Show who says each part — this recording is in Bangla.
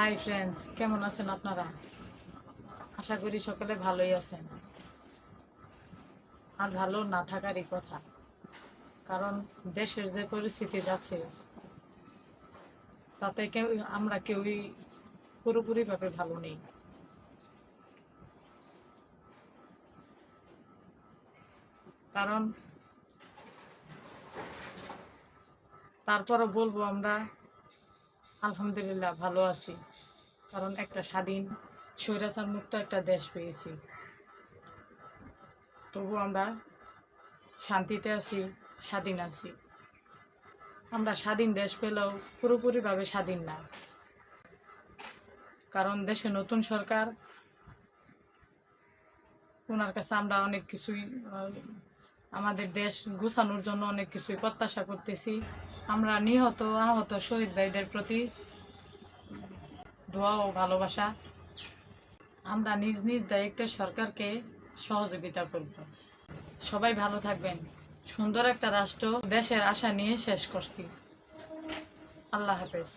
Speaker 1: হাই ফ্রেন্ডস কেমন আছেন আপনারা? আশা করি সকলে ভালোই আছেন। আর ভালো না থাকারই কথা। কারণ দেশের যে পরিস্থিতি যাচ্ছে, তাতে কেউ, আমরা কেউই পুরোপুরিভাবে ভালো নেই। কারণ তারপরও বলব আমরা আলহামদুলিল্লাহ ভালো আছি। কারণ একটা স্বাধীন স্বৈরাচার মুক্ত একটা দেশ পেয়েছি। তবু আমরা শান্তিতে আছি, স্বাধীন আছি। আমরা স্বাধীন দেশ পেলেও পুরোপুরিভাবে স্বাধীন না। কারণ দেশে নতুন সরকার, ওনার কাছে আমরা অনেক কিছুই আমাদের দেশ গুছানোর জন্য অনেক কিছুই প্রত্যাশা করতেছি। আমরা নিহত, আহত শহীদ ভাইদের প্রতি দোয়া ও ভালোবাসা। আমরা নিজ নিজ দায়িত্বে সরকারকে সহযোগিতা করব। সবাই ভালো থাকবেন। সুন্দর একটা রাষ্ট্র দেশের আশা নিয়ে শেষ করছি। আল্লাহ হাফেজ।